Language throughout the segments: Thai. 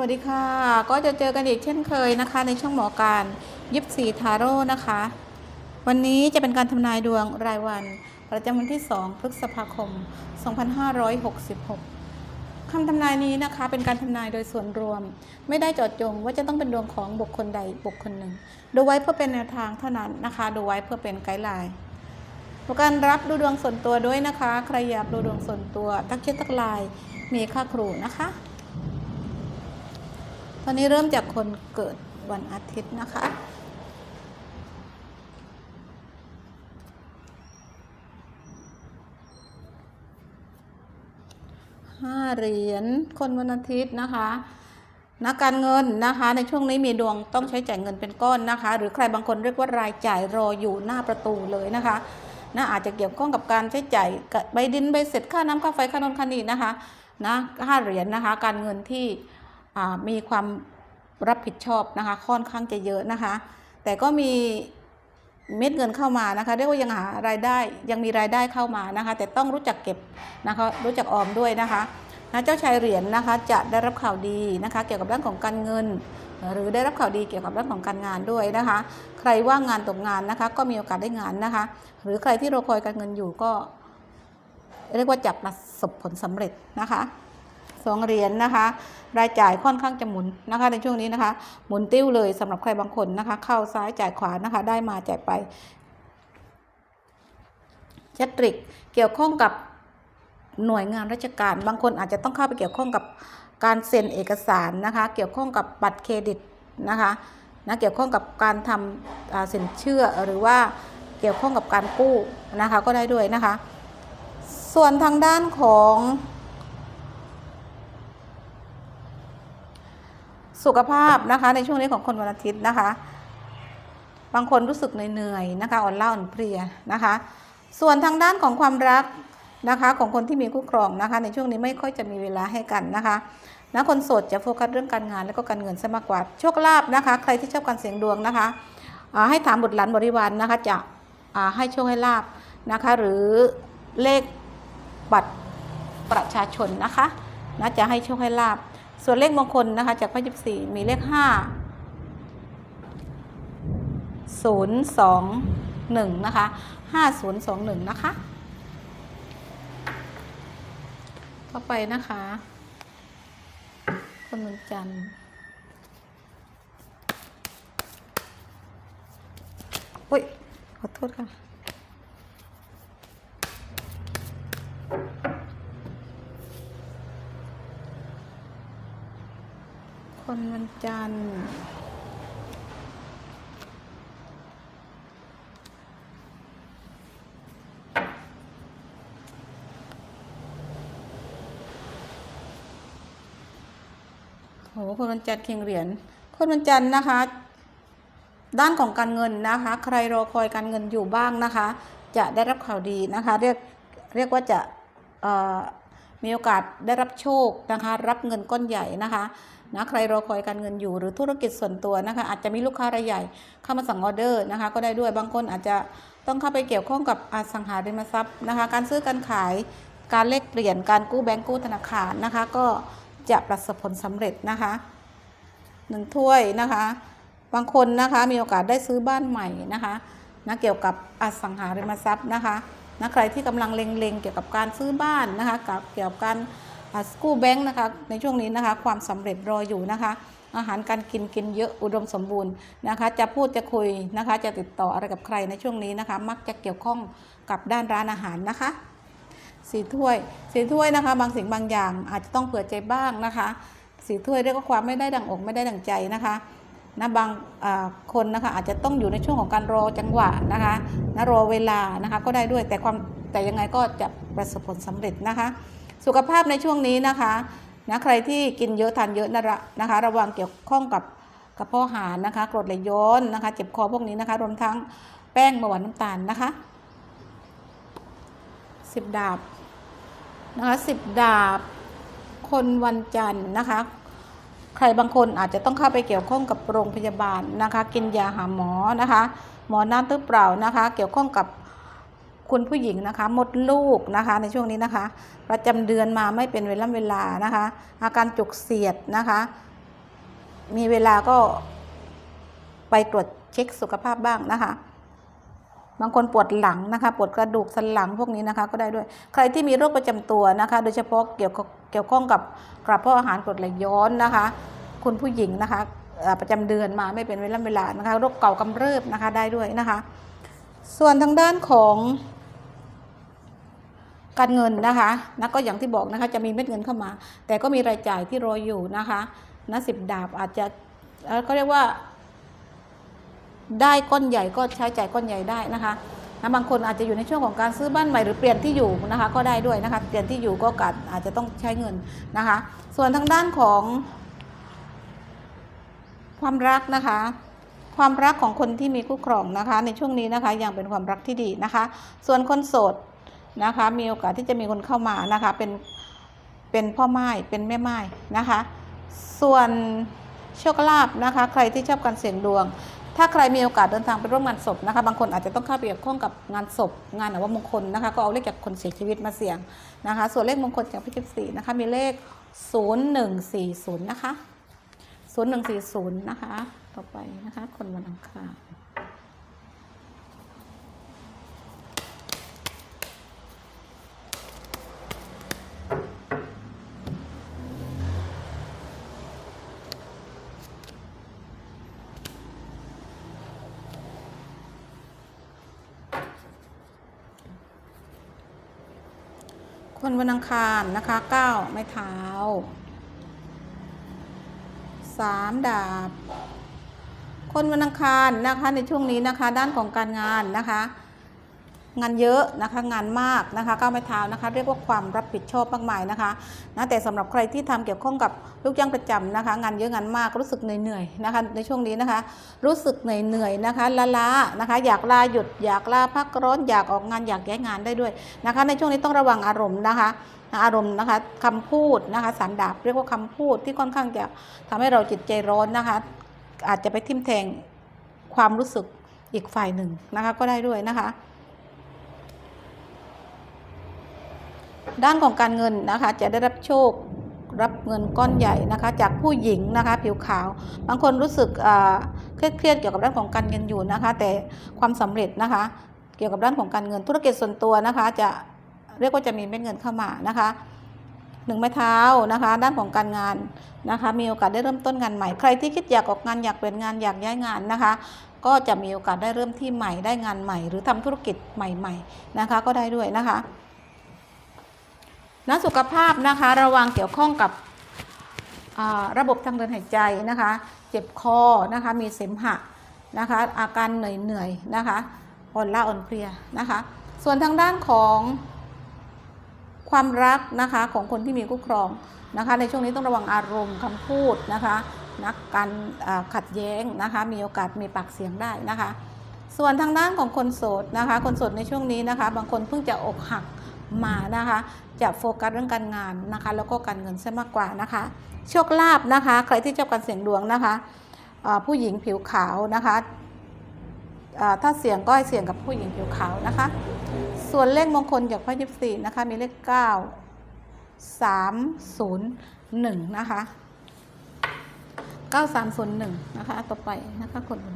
วัสดีค่ะ ก็จะเจอกันอีกเช่นเคยนะคะ ในช่องหมอการยิปซีทาโร่นะคะ วันนี้จะเป็นการทำนายดวงรายวัน ประจำวันที่ 2 พฤษภาคม 2566คำทำนายนี้นะคะ เป็นการทำนายโดยส่วนรวม ไม่ได้จาะจงว่าจะต้องเป็นดวงของบุคคลใดบุคคลหนึ่ง ดูไว้เพื่อเป็นแนวทางเท่านั้นนะคะ ดูไว้เพื่อเป็นไกด์ไลน์การรับดูดวงส่วนตัวด้วยนะคะ ใครอยากดูดวงส่วนตัว ทักเช็ดทักไลน์มีค่าครูนะคะ ตอนนี้เริ่มจากคนเกิดวันอาทิตย์นะคะ ห้าเหรียญคนวันอาทิตย์นะคะนักการเงินนะคะ ในช่วงนี้มีดวงต้องใช้จ่ายเงินเป็นก้อนนะคะ หรือใครบางคนเรียกว่ารายจ่ายรออยู่หน้าประตูเลยนะคะนะอาจจะเกี่ยวข้องกับการใช้จ่ายใบดินใบเสร็จค่าน้ำค่าไฟค่านนค่านี้นะคะนะห้าเหรียญนะคะ การเงินที่ มีความรับผิดชอบนะคะ ค่อนข้างจะเยอะนะคะ แต่ก็มีเม็ดเงินเข้ามานะคะเรียกว่ายังหารายได้ยังมีรายได้เข้ามานะคะ แต่ต้องรู้จักเก็บนะคะ รู้จักออมด้วยนะคะนะเจ้าชายเหรียญนะคะจะได้รับข่าวดีนะคะ เกี่ยวกับเรื่องของการเงิน หรือได้รับข่าวดีเกี่ยวกับเรื่องของการงานด้วยนะคะ ใครว่างงานตกงานนะคะ ก็มีโอกาสได้งานนะคะ หรือใครที่รอคอยการเงินอยู่ก็ เรียกว่าจับประสบผลสำเร็จนะคะ สองเหรียญนะคะ รายจ่ายค่อนข้างจะหมุนนะคะ ในช่วงนี้นะคะ หมุนติ้วเลยสำหรับใครบางคนนะคะ เข้าซ้ายจ่ายขวานะคะ ได้มาจ่ายไปชัตริกเกี่ยวข้องกับหน่วยงานราชการ บางคนอาจจะต้องเข้าไปเกี่ยวข้องกับการเซ็นเอกสารนะคะ เกี่ยวข้องกับบัตรเครดิตนะคะนะเกี่ยวข้องกับการทำอ่าสินเชื่อหรือว่าเกี่ยวข้องกับการกู้นะคะก็ได้ด้วยนะคะ ส่วนทางด้านของ สุขภาพนะคะในช่วงนี้ของคนวันอาทิตย์นะคะ บางคนรู้สึกเหนื่อยๆนะคะอ่อนล้าอ่อนเพลียนะคะ ส่วนทางด้านของความรักนะคะของคนที่มีคู่ครองนะคะ ในช่วงนี้ไม่ค่อยจะมีเวลาให้กันนะคะนะคนโสดจะโฟกัสเรื่องการงานและก็การเงินซะมากกว่าโชคลาภนะคะ ใครที่ชอบการเสี่ยงดวงนะคะให้ถามบุตรหลานบริวารนนะคะจะให้โชคให้ลาบนะคะ หรือเลขบัตรประชาชนนะคะนะจะให้โชคให้ลาบ ส่วนเลขมงคลนะคะจากพระยิบสี่มีเลขห้าศูนย์สองหนึ่งนะคะห้าศูนย์สองหนึ่งนะคะต่อไปนะคะ คนวันจันทร์โอ้ยขอโทษค่ะ คนวันจันทร์โหคนวันจันทร์เคียงเหรียญคนวันจันทร์นะคะ ด้านของการเงินนะคะ ใครรอคอยการเงินอยู่บ้างนะคะ จะได้รับข่าวดีนะคะ เรียกเรียกว่าจะมีโอกาสได้รับโชคนะคะ รับเงินก้อนใหญ่นะคะ นะใครรอคอยการเงินอยู่หรือธุรกิจส่วนตัวนะคะ อาจจะมีลูกค้ารายใหญ่เข้ามาสั่งออเดอร์นะคะ ก็ได้ด้วยบางคนอาจจะต้องเข้าไปเกี่ยวข้องกับอสังหาริมทรัพย์นะคะ การซื้อการขายการเลขเปลี่ยนการกู้แบงก์กู้ธนาคารนะคะ ก็จะประสบผลสำเร็จนะคะหนึ่งถ้วยนะคะ บางคนนะคะมีโอกาสได้ซื้อบ้านใหม่นะคะนะเกี่ยวกับอสังหาริมทรัพย์นะคะนะใครที่กำลังเล็งๆเกี่ยวกับการซื้อบ้านนะคะกับเกี่ยวกับการ กู้แบงค์นะคะในช่วงนี้นะคะความสำเร็จรออยู่นะคะ อาหารการกินกินเยอะอุดมสมบูรณ์นะคะ จะพูดจะคุยนะคะ จะติดต่ออะไรกับใครในช่วงนี้นะคะ มักจะเกี่ยวข้องกับด้านร้านอาหารนะคะสีถ้วยสีถ้วยนะคะ บางสิ่งบางอย่างอาจจะต้องเผื่อใจบ้างนะคะสีถ้วยเรียกว่าความไม่ได้ดังอกไม่ได้ดังใจนะคะนะบางอ่าคนนะคะอาจจะต้องอยู่ในช่วงของการรอจังหวะนะคะนะรอเวลานะคะก็ได้ด้วยแต่ความแต่ยังไงก็จะประสบผลสำเร็จนะคะ สุขภาพในช่วงนี้นะคะนะใครที่กินเยอะทานเยอะนะระนะคะ ระวังเกี่ยวข้องกับกระเพาะอาหารนะคะกรดไหลย้อนนะคะ เจ็บคอพวกนี้นะคะ รวมทั้งแป้งเบาหวานน้ำตาลนะคะสิบดาบนะคะสิบดาบ คนวันจันทร์นะคะ ใครบางคนอาจจะต้องเข้าไปเกี่ยวข้องกับโรงพยาบาลนะคะ กินยาหาหมอนะคะ หมอน้ำตื้อเปล่านะคะ เกี่ยวข้องกับ คุณผู้หญิงนะคะมดลูกนะคะในช่วงนี้นะคะ ประจำเดือนมาไม่เป็นเวลาเวลานะคะ อาการจุกเสียดนะคะ มีเวลาก็ไปตรวจเช็คสุขภาพบ้างนะคะ บางคนปวดหลังนะคะปวดกระดูกสันหลังพวกนี้นะคะ ก็ได้ด้วยใครที่มีโรคประจำตัวนะคะ โดยเฉพาะเกี่ยวกับเกี่ยวข้องกับกระเพาะอาหารกรดไหลย้อนนะคะ คุณผู้หญิงนะคะประจำเดือนมาไม่เป็นเวลาเวลานะคะ โรคเก่ากำเริบนะคะได้ด้วยนะคะ ส่วนทางด้านของ การเงินนะคะนะก็อย่างที่บอกนะคะจะมีเม็ดเงินเข้ามา แต่ก็มีรายจ่ายที่รออยู่นะคะนะสิบดาบอาจจะเอ่อก็เรียกว่า ได้ก้อนใหญ่ก็ใช้จ่ายก้อนใหญ่ได้นะคะนะบางคนอาจจะอยู่ในช่วงของการซื้อบ้านใหม่หรือเปลี่ยนที่อยู่นะคะก็ได้ด้วยนะคะเปลี่ยนที่อยู่ก็กัดอาจจะต้องใช้เงินนะคะ ส่วนทางด้านของ ความรักนะคะ ความรักของคนที่มีคู่ครองนะคะ ในช่วงนี้นะคะยังเป็นความรักที่ดีนะคะ ส่วนคนโสด นะคะ มีโอกาสที่จะมีคนเข้ามานะคะเป็นเป็นพ่อไม้เป็นแม่ไม้นะคะ ส่วนโชคลาภนะคะ ใครที่ชอบการเสี่ยงดวง ถ้าใครมีโอกาสเดินทางไปร่วมงานศพนะคะ บางคนอาจจะต้องเข้าไปเกี่ยวข้องกับงานศพ งานอวมงคลนะคะ ก็เอาเลขจากคนเสียชีวิตมาเสี่ยงนะคะ ส่วนเลขมงคลจากพิจิตรสีนะคะ มีเลข 0140 นะคะ 0140 นะคะ ต่อไปนะคะ คนวันอังคาร วันอังคารนะคะเก้าไม้เท้าสามดาบ คนวันอังคารนะคะในช่วงนี้นะคะ ด้านของการงานนะคะ งานเยอะนะคะงานมากนะคะก้าวไม้เท้านะคะ เรียกว่าความรับผิดชอบมากมายนะคะนะแต่สำหรับใครที่ทำเกี่ยวข้องกับลูกจ้างประจำนะคะ งานเยอะงานมากรู้สึกเหนื่อยๆนะคะในช่วงนี้นะคะ รู้สึกเหนื่อยๆนะคะล้าๆนะคะ อยากลาหยุดอยากลาพักร้อนอยากออกงานอยากย้ายงานได้ด้วยนะคะ ในช่วงนี้ต้องระวังอารมณ์นะคะอารมณ์นะคะคำพูดนะคะสามดาบเรียกว่าคำพูดที่ค่อนข้างจะทำให้เราจิตใจร้อนนะคะ อาจจะไปทิ่มแทงความรู้สึกอีกฝ่ายหนึ่งนะคะก็ได้ด้วยนะคะ ด้านของการเงินนะคะจะได้รับโชครับเงินก้อนใหญ่นะคะจากผู้หญิงนะคะผิวขาว บางคนรู้สึกเครียดเกี่ยวกับด้านของการเงินอยู่นะคะ แต่ความสำเร็จนะคะ เกี่ยวกับด้านของการเงินธุรกิจส่วนตัวนะคะ จะเรียกว่าจะมีเม็ดเงินเข้ามานะคะหนึ่งไม้เท้านะคะ ด้านของการงานนะคะ มีโอกาสได้เริ่มต้นงานใหม่ ใครที่คิดอยากออกงานอยากเปลี่ยนงานอยากย้ายงานนะคะ ก็จะมีโอกาสได้เริ่มที่ใหม่ได้งานใหม่ หรือทำธุรกิจใหม่ ๆนะคะ ก็ได้ด้วยนะคะ นะสุขภาพนะคะระวังเกี่ยวข้องกับระบบทางเดินหายใจนะคะ เจ็บคอนะคะมีเสมหะนะคะอาการเหนื่อยเหนื่อยนะคะอ่อนล้าอ่อนเพลียนะคะ ส่วนทางด้านของความรักนะคะของคนที่มีคู่ครองนะคะ ในช่วงนี้ต้องระวังอารมณ์คำพูดนะคะนักการขัดแย้งนะคะมีโอกาสมีปากเสียงได้นะคะ ส่วนทางด้านของคนโสดนะคะ คนโสดในช่วงนี้นะคะ บางคนเพิ่งจะอกหัก มานะคะ จะโฟกัสเรื่องการงานนะคะ แล้วก็การเงินซะมากกว่านะคะ โชคลาภนะคะ ใครที่ชอบการเสี่ยงดวงนะคะผู้หญิงผิวขาวนะคะถ้าเสี่ยงก็ให้เสี่ยงกับผู้หญิงผิวขาวนะคะ ส่วนเลขมงคลจากพระยิบสี่นะคะ มีเลข9 3 0 1นะคะ9301นะคะ ต่อไปนะคะคนวั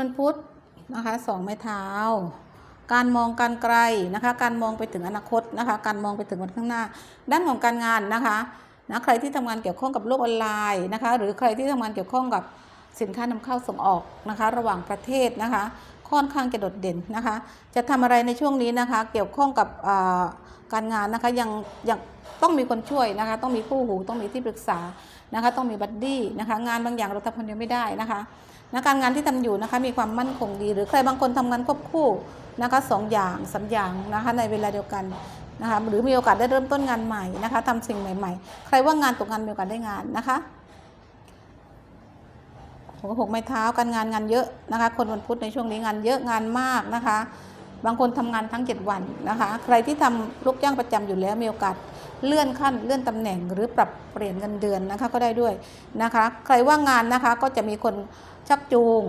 วันพุธนะคะสองไม้เท้า การมองการไกลนะคะ การมองไปถึงอนาคตนะคะ การมองไปถึงวันข้างหน้า ด้านของการงานนะคะนะใครที่ทำงานเกี่ยวข้องกับโลกออนไลน์นะคะ หรือใครที่ทำงานเกี่ยวข้องกับสินค้านำเข้าส่งออกนะคะ ระหว่างประเทศนะคะ ค่อนข้างจะโดดเด่นนะคะ จะทำอะไรในช่วงนี้นะคะ เกี่ยวข้องกับการงานนะคะยังยังต้องมีคนช่วยนะคะ ต้องมีคู่หูต้องมีที่ปรึกษานะคะ ต้องมีบัดดี้นะคะ งานบางอย่างเราทำคนเดียวไม่ได้นะคะ นะการงานที่ทำอยู่นะคะมีความมั่นคงดี หรือใครบางคนทำงานควบคู่นะคะสองอย่างสาอย่างนะคะในเวลาเดียวกันนะคะหรือมีโอกาสได้เริ่มต้นงานใหม่นะคะทำสิ่งใหม่ๆ ใครว่างงานตกงานมีโอกาสได้งานนะคะหัวหกไม้เท้าการงานงานเยอะนะคะ คนวันพุธในช่วงนี้งานเยอะงานมากนะคะ บางคนทำงานทั้ง 7 วันนะคะ ใครที่ทำลูกจ้างประจำอยู่แล้วมีโอกาส เลื่อนขั้นเลื่อนตำแหน่งหรือปรับเปลี่ยนเงินเดือนนะคะก็ได้ด้วยนะคะ ใครว่างงานนะคะก็จะมีคนชักจูง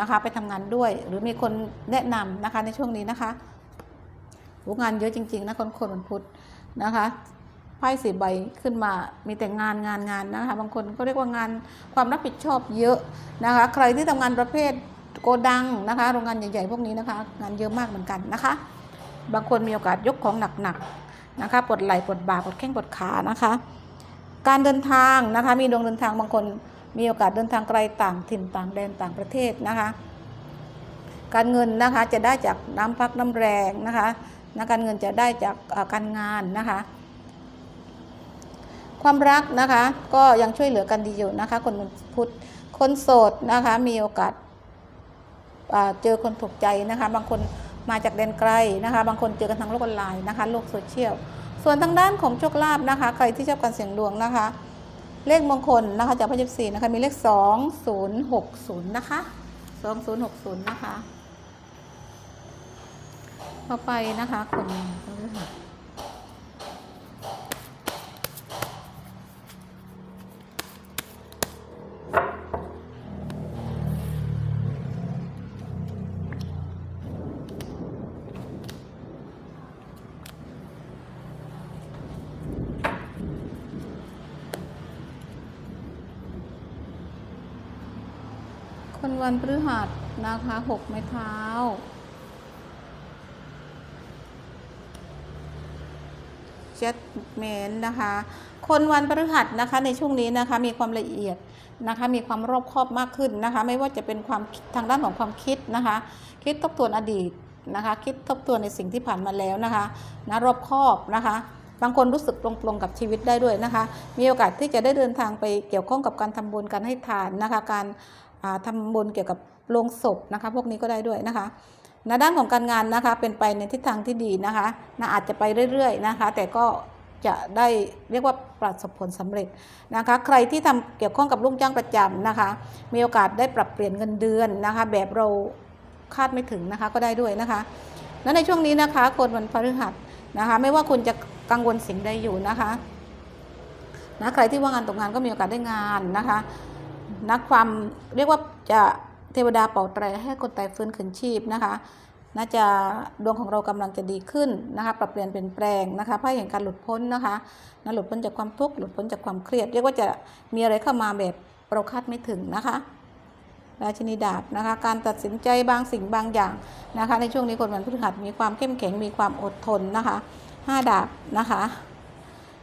นะคะไปทำงานด้วย หรือมีคนแนะนำนะคะในช่วงนี้นะคะงานเยอะจริงๆนะคนคนวันพุธนะคะไพ่สีใบขึ้นมา มีแต่งานงานงานนะคะ บางคนก็เรียกว่างานความรับผิดชอบเยอะนะคะ ใครที่ทำงานประเภทโกดังนะคะ โรงงานใหญ่ๆพวกนี้นะคะ งานเยอะมากเหมือนกันนะคะ บางคนมีโอกาสยกของหนักๆ นะคะปวดไหล่ปวดบ่าปวดแข้งปวดขานะคะ การเดินทางนะคะมีดวงเดินทางบางคนมีโอกาสเดินทางไกลต่างถิ่นต่างแดนต่างประเทศนะคะ การเงินนะคะจะได้จากน้ำพักน้ำแรงนะคะนะการเงินจะได้จากการงานนะคะ ความรักนะคะก็ยังช่วยเหลือกันดีอยู่นะคะ คนพุทธคนโสดนะคะมีโอกาสเจอคนถูกใจนะคะ บางคน มาจากแดนไกลนะคะ บางคนเจอกันทางโลกออนไลน์นะคะ โลกโซเชียล ส่วนทางด้านของโชคลาภนะคะ ใครที่ชอบการเสี่ยงดวงนะคะ เลขมงคลนะคะจากพระยิบสี่นะคะ มีเลขสองศูนย์หกศูนย์นะคะสองศูนย์หกศูนย์นะคะ ต่อไปนะคะคน วันพฤหัสนะคะหกไม้เท้า เจ็ดเมนนะคะ คนวันพฤหัสนะคะในช่วงนี้นะคะมีความละเอียดนะคะมีความรอบคอบมากขึ้นนะคะ ไม่ว่าจะเป็นความทางด้านของความคิดนะคะ คิดทบทวนอดีตนะคะ คิดทบทวนในสิ่งที่ผ่านมาแล้วนะคะนะรอบคอบนะคะบางคนรู้สึกตรงๆกับชีวิตได้ด้วยนะคะ มีโอกาสที่จะได้เดินทางไปเกี่ยวข้องกับการทำบุญการให้ทานนะคะ การ อ่าทำบุญเกี่ยวกับโรงศพนะคะ พวกนี้ก็ได้ด้วยนะคะในด้านของการงานนะคะ เป็นไปในทิศทางที่ดีนะคะนะอาจจะไปเรื่อยๆนะคะ แต่ก็จะได้เรียกว่าประสบผลสำเร็จนะคะ ใครที่ทำเกี่ยวข้องกับลูกจ้างประจำนะคะ มีโอกาสได้ปรับเปลี่ยนเงินเดือนนะคะ แบบเราคาดไม่ถึงนะคะก็ได้ด้วยนะคะและในช่วงนี้นะคะคนวันพฤหัสนะคะ ไม่ว่าคุณจะกังวลสิ่งใดอยู่นะคะนะใครที่ว่างงานตกงานก็มีโอกาสได้งานนะคะ นักความเรียกว่าจะเทวดาเป่าแตรให้คนตายฟื้นคืนชีพนะคะน่าจะดวงของเรากำลังจะดีขึ้นนะคะ ปรับเปลี่ยนเปลี่ยนแปลงนะคะไพ่แห่งการหลุดพ้นนะคะนะหลุดพ้นจากความทุกข์หลุดพ้นจากความเครียด เรียกว่าจะมีอะไรเข้ามาแบบเราคาดไม่ถึงนะคะราชินีดาบนะคะ การตัดสินใจบางสิ่งบางอย่างนะคะ ในช่วงนี้คนวันพฤหัสมีความเข้มแข็งมีความอดทนนะคะห้าดาบนะคะ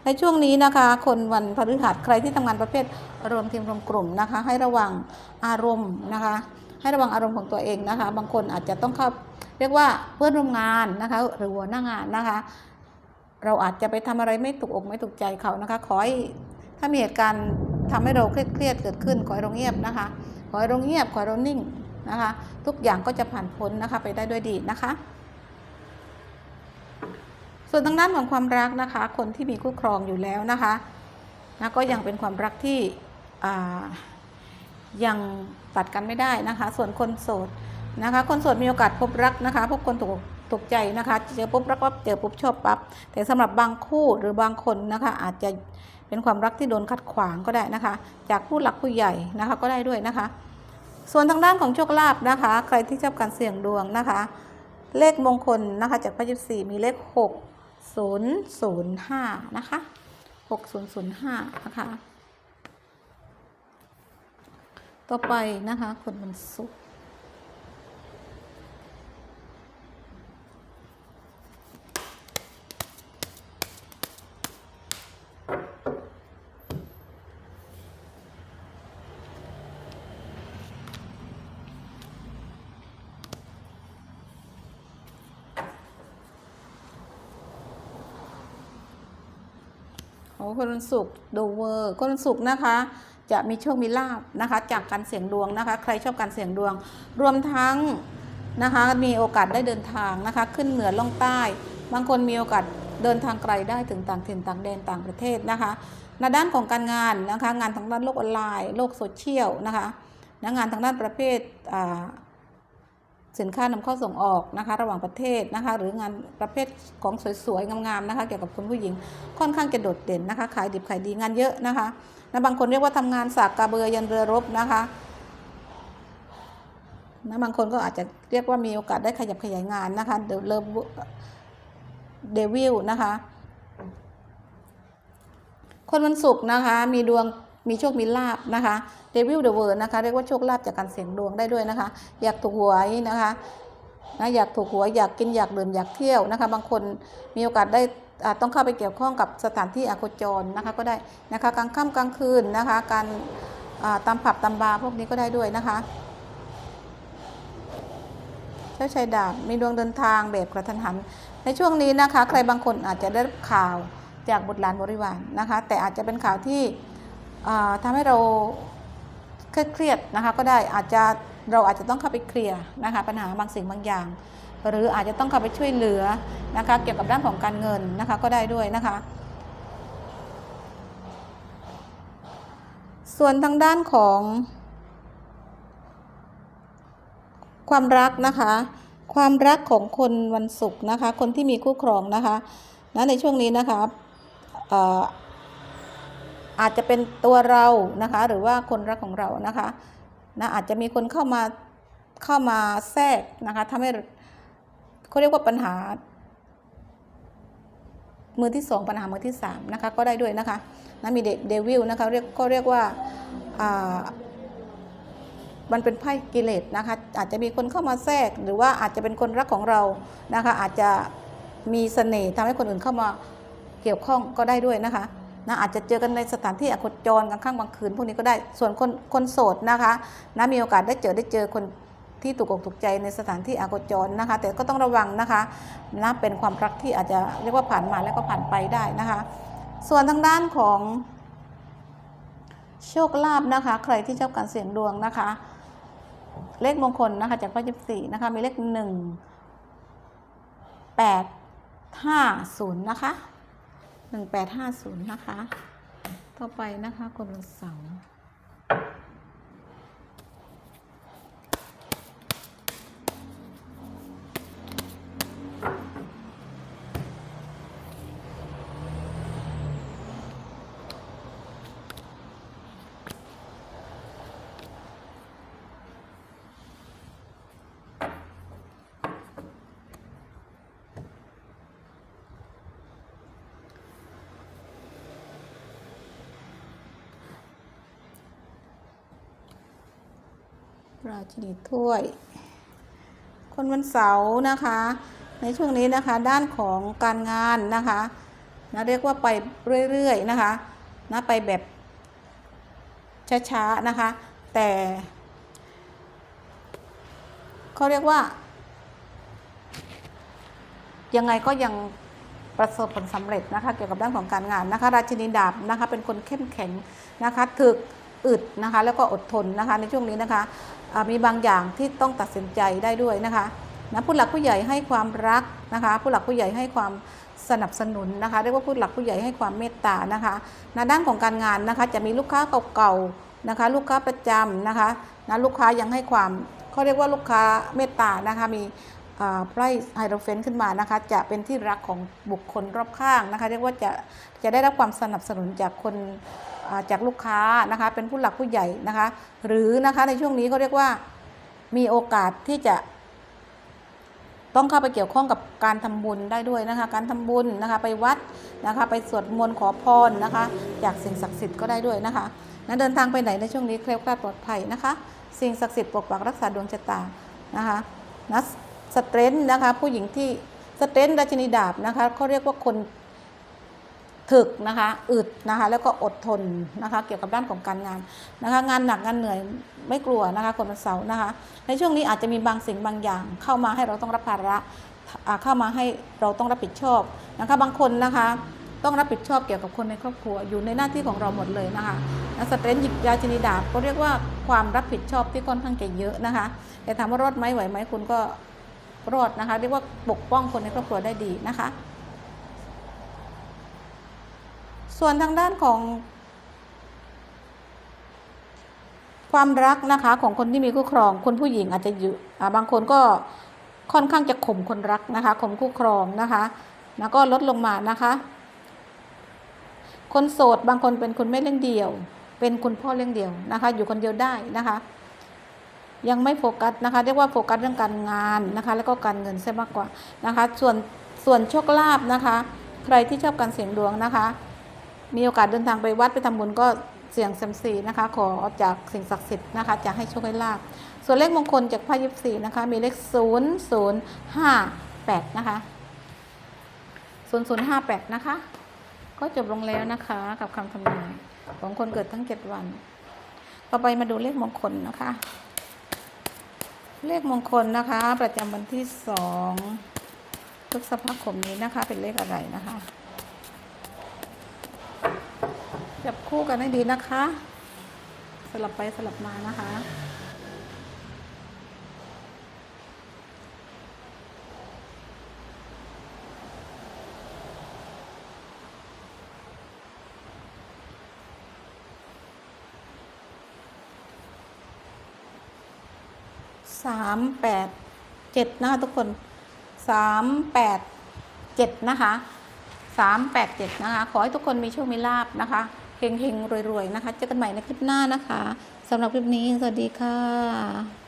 ในช่วงนี้นะคะ คนวันพฤหัสใครที่ทำงานประเภทรวมทีมรวมกลุ่มนะคะ ให้ระวังอารมณ์นะคะ ให้ระวังอารมณ์ของตัวเองนะคะ บางคนอาจจะต้องเข้าเรียกว่าเพื่อนร่วมงานนะคะ หรือหัวหน้างานนะคะ เราอาจจะไปทำอะไรไม่ถูกอกไม่ถูกใจเขานะคะ ขอให้ถ้ามีเหตุการณ์ทำให้เราเครียดเกิดขึ้นขอให้เราเงียบนะคะ ขอให้เราเงียบขอให้เรานิ่งนะคะ ทุกอย่างก็จะผ่านพ้นนะคะไปได้ด้วยดีนะคะ ส่วนทางด้านของความรักนะคะ คนที่มีคู่ครองอยู่แล้วนะคะนะก็ยังเป็นความรักที่ยังตัดกันไม่ได้นะคะ ส่วนคนโสดนะคะ คนโสดมีโอกาสพบรักนะคะ พบคนถูกถูกใจนะคะเจอปุ๊บรักปั๊บเจอปุ๊บชอบปั๊บแต่สำหรับบางคู่หรือบางคนนะคะ อาจจะเป็นความรักที่โดนขัดขวางก็ได้นะคะ จากผู้หลักผู้ใหญ่นะคะก็ได้ด้วยนะคะ ส่วนทางด้านของโชคลาภนะคะ ใครที่ชอบการเสี่ยงดวงนะคะ เลขมงคลนะคะจากพระยิบสี่มีเลขหก ศูนย์ศูนย์ห้านะคะหกศูนย์ศูนย์ห้านะคะ ต่อไปนะคะคนมันศุก คนวันศุกร์โดเวอร์คนวันศุกร์นะคะ จะมีโชคมีลาบนะคะ จากการเสี่ยงดวงนะคะ ใครชอบการเสี่ยงดวง รวมทั้งนะคะ มีโอกาสได้เดินทางนะคะ ขึ้นเหนือล่องใต้ บางคนมีโอกาสเดินทางไกลได้ถึงต่างถิ่นต่างแดนต่างประเทศนะคะในด้านของการงานนะคะ งานทางด้านโลกออนไลน์ โลกโซเชียลนะคะนะงานทางด้านประเภท สินค้านำเข้าส่งออกนะคะระหว่างประเทศนะคะหรืองานประเภทของสวยๆงามๆนะคะเกี่ยวกับคุณผู้หญิงค่อนข้างจะโดดเด่นนะคะขายดิบขายดีงานเยอะนะคะนะบางคนเรียกว่าทำงานสากกระเบือยันเรือรบนะคะนะบางคนก็อาจจะเรียกว่ามีโอกาสได้ขยับขยายงานนะคะเดลเดวิลนะคะ คนวันศุกร์นะคะมีดวง มีโชคมีลาบนะคะเดวิลเดอะเวิร์นะคะเรียกว่าโชคลาภจากการเสี่ยงดวงได้ด้วยนะคะ อยากถูกหวยนะคะนะอยากถูกหวยอยากกินอยากดื่มอยากเที่ยวนะคะ บางคนมีโอกาสได้อ่าต้องเข้าไปเกี่ยวข้องกับสถานที่อโคจรนะคะก็ได้นะคะกลางค่ำกลางคืนนะคะ การาตามผับตามบาร์พวกนี้ก็ได้ด้วยนะคะเจ้าชายดาบมีดวงเดินทางแบบกระทันหัน ในช่วงนี้นะคะ ใครบางคนอาจจะได้ข่าวจากบุตรหลานบริวารนะคะ แต่อาจจะเป็นข่าวที่ ทำให้เราเครียดๆนะคะก็ได้อาจจะเราอาจจะต้องเข้าไปเคลียร์นะคะปัญหาบางสิ่งบางอย่าง หรืออาจจะต้องเข้าไปช่วยเหลือนะคะเกี่ยวกับด้านของการเงินนะคะก็ได้ด้วยนะคะ ส่วนทางด้านของความรักนะคะ ความรักของคนวันศุกร์นะคะ คนที่มีคู่ครองนะคะนะในช่วงนี้นะคะ อาจจะเป็นตัวเรานะคะ หรือว่าคนรักของเรานะคะนะอาจจะมีคนเข้ามาเข้ามาแทรกนะคะทำให้เขาเรียกว่าปัญหา มือที่สองปัญหามือที่สามนะคะ ก็ได้ด้วยนะคะนะมีเดวิลนะคะเรียกก็เรียกว่าอ่ามันเป็นไพ่กิเลสนะคะ อาจจะมีคนเข้ามาแทรก หรือว่าอาจจะเป็นคนรักของเรานะคะ อาจจะมีเสน่ห์ทำให้คนอื่นเข้ามาเกี่ยวข้องก็ได้ด้วยนะคะ นะอาจจะเจอกันในสถานที่อโคจรกลางค่ำกลางคืนพวกนี้ก็ได้ส่วนคนคนโสดนะคะนะมีโอกาสได้เจอได้เจอคนที่ถูกอกถูกใจในสถานที่อโคจรนะคะ แต่ก็ต้องระวังนะคะนะเป็นความรักที่อาจจะเรียกว่าผ่านมาแล้วก็ผ่านไปได้นะคะ ส่วนทางด้านของโชคลาภนะคะ ใครที่ชอบการเสี่ยงดวงนะคะ เลขมงคลนะคะจากพระยิบสี่นะคะมีเลขหนึ่งแปดห้าศูนย์นะคะ หนึ่งแปดห้าศูนย์นะคะ ต่อไปนะคะคนวันเสาร์ ราชินีถ้วย คนวันเสาร์นะคะ ในช่วงนี้นะคะด้านของการงานนะคะนะเรียกว่าไปเรื่อยๆนะคะนะไปแบบช้าๆนะคะแต่เขาเรียกว่า ยังไงก็ยังประสบผลสำเร็จนะคะ เกี่ยวกับด้านของการงานนะคะ ราชินีดาบนะคะ เป็นคนเข้มแข็งนะคะถึกอึดนะคะ แล้วก็อดทนนะคะ ในช่วงนี้นะคะ มีบางอย่างที่ต้องตัดสินใจได้ด้วยนะคะนะผู้หลักผู้ใหญ่ให้ความรักนะคะ ผู้หลักผู้ใหญ่ให้ความสนับสนุนนะคะเรียกว่าผู้หลักผู้ใหญ่ให้ความเมตตานะคะในด้านของการงานนะคะจะมีลูกค้าเก่าๆนะคะ ลูกค้าประจำนะคะนะลูกค้ายังให้ความเขาเรียกว่าลูกค้าเมตตานะคะมี ไพร่ไฮโดรเฟนขึ้นมานะคะ จะเป็นที่รักของบุคคลรอบข้างนะคะ เรียกว่าจะจะได้รับความสนับสนุนจากคนาจากลูกค้านะคะ เป็นผู้หลักผู้ใหญ่นะคะ หรือนะคะในช่วงนี้เขาเรียกว่ามีโอกาสที่จะต้องเข้าไปเกี่ยวข้องกับการทำบุญได้ด้วยนะคะ การทำบุญนะคะ ไปวัดนะคะ ไปสวดมนต์ขอพรนะคะ จากสิ่งศักดิ์สิทธิ์ก็ได้ด้วยนะคะนะเดินทางไปไหนในช่วงนี้เคลียวคลาดปลอดภัยนะคะ สิ่งศักดิ์สิทธิ์ปกปักรักษาดวงชะตานะคะนะ สเตรนท์นะคะ ผู้หญิงที่สเตรนท์ราชินีดาบนะคะเขาเรียกว่าคนถึกนะคะอึดนะคะแล้วก็อดทนนะคะ เกี่ยวกับด้านของการงานนะคะ งานหนักงานเหนื่อยไม่กลัวนะคะคนวันเสาร์นะคะ ในช่วงนี้อาจจะมีบางสิ่งบางอย่าง เข้ามาให้เราต้องรับภาระเข้ามาให้เราต้องรับผิดชอบนะคะบางคนนะคะต้องรับผิดชอบเกี่ยวกับคนในครอบครัวอยู่ในหน้าที่ของเราหมดเลยนะคะนะสเตรนท์หยิบยาจินีดาบก็เรียกว่าความรับผิดชอบที่ค่อนข้างจะเยอะนะคะ แต่ถามว่ารอดไหมไหวไหมคุณก็ รอดนะคะ เรียกว่าปกป้องคนในครอบครัวได้ดีนะคะ ส่วนทางด้านของ ความรักนะคะของคนที่มีคู่ครองคนผู้หญิงอาจจะอยู่บางคนก็ค่อนข้างจะข่มคนรักนะคะข่มคู่ครองนะคะ แล้วก็ลดลงมานะคะ คนโสดบางคนเป็นคุณแม่เลี้ยงเดี่ยว เป็นคุณพ่อเลี้ยงเดี่ยวนะคะ อยู่คนเดียวได้นะคะ ยังไม่โฟกัสนะคะ เรียกว่าโฟกัสเรื่องการงานนะคะ แล้วก็การเงินซะมากกว่านะคะ ส่วนส่วนโชคลาภนะคะ ใครที่ชอบการเสี่ยงดวงนะคะ มีโอกาสเดินทางไปวัดไปทำบุญก็เสี่ยงเซมซีนะคะ ขอจากสิ่งศักดิ์สิทธิ์นะคะ จะให้โชคให้ลาภส่วนเลขมงคลจากไพ่ยิปซีนะคะ มีเลขศูนย์ศูนย์ห้าแปดนะคะศูนย์ศูนย์ห้าแปดนะคะ ก็จบลงแล้วนะคะ กับคำทำนายของคนเกิดทั้งเจ็ดวัน ต่อไปมาดูเลขมงคลนะคะ เลขมงคลนะคะ ประจำวันที่สองพฤษภาคมนี้นะคะ เป็นเลขอะไรนะคะ จับคู่กันให้ดีนะคะ สลับไปสลับมานะคะ สามแปดเจ็ดนะคะทุกคนสามแปดเจ็ดนะคะสามแปดเจ็ดนะคะ ขอให้ทุกคนมีโชคมีลาบนะคะเฮงๆรวยๆนะคะ เจอกันใหม่ในคลิปหน้านะคะสำหรับคลิปนี้ สวัสดีค่ะ